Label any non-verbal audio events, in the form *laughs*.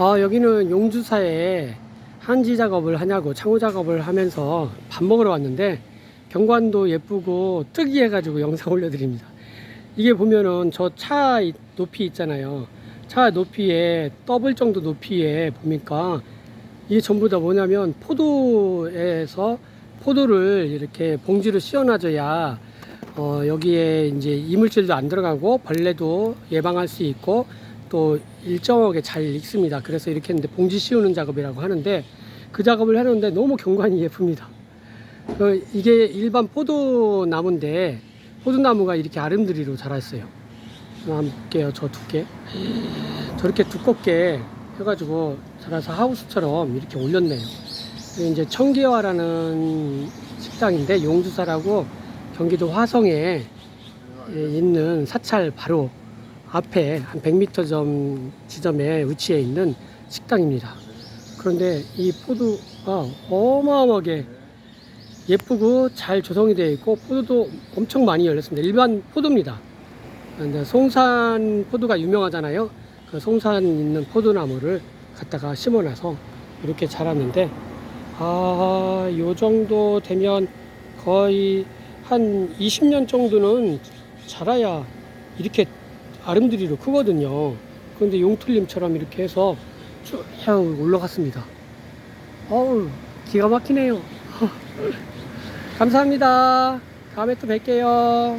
아, 여기는 용주사에 한지 작업을 하냐고 창호 작업을 하면서 밥 먹으러 왔는데 경관도 예쁘고 특이해가지고 영상 올려드립니다. 이게 보면은 저 차 높이 있잖아요. 차 높이에 더블 정도 높이에 보니까 이게 전부 다 뭐냐면 포도에서 포도를 이렇게 봉지로 씌워놔줘야 어, 여기에 이제 이물질도 안 들어가고 벌레도 예방할 수 있고 또 일정하게 잘 익습니다. 그래서 이렇게 했는데 봉지 씌우는 작업이라고 하는데 그 작업을 하는데 너무 경관이 예쁩니다. 그 이게 일반 포도나무인데 포도나무가 이렇게 아름드리로 자랐어요. 한번 볼게요. 저 두께. 저렇게 두껍게 해가지고 자라서 하우스처럼 이렇게 올렸네요. 이제 청기화라는 식당인데 용주사라고 경기도 화성에 예, 있는 사찰 바로 앞에 한 100m 점 지점에 위치해 있는 식당입니다. 그런데 이 포도가 어마어마하게 예쁘고 잘 조성이 되어 있고 포도도 엄청 많이 열렸습니다. 일반 포도입니다. 송산 포도가 유명하잖아요. 그 송산 있는 포도나무를 갖다가 심어놔서 이렇게 자랐는데 아, 요 정도 되면 거의 한 20년 정도는 자라야 이렇게 아름드리로 크거든요. 그런데 용틀림처럼 이렇게 해서 쭉 올라갔습니다. 어우, 기가 막히네요. *laughs* 감사합니다. 다음에 또 뵐게요.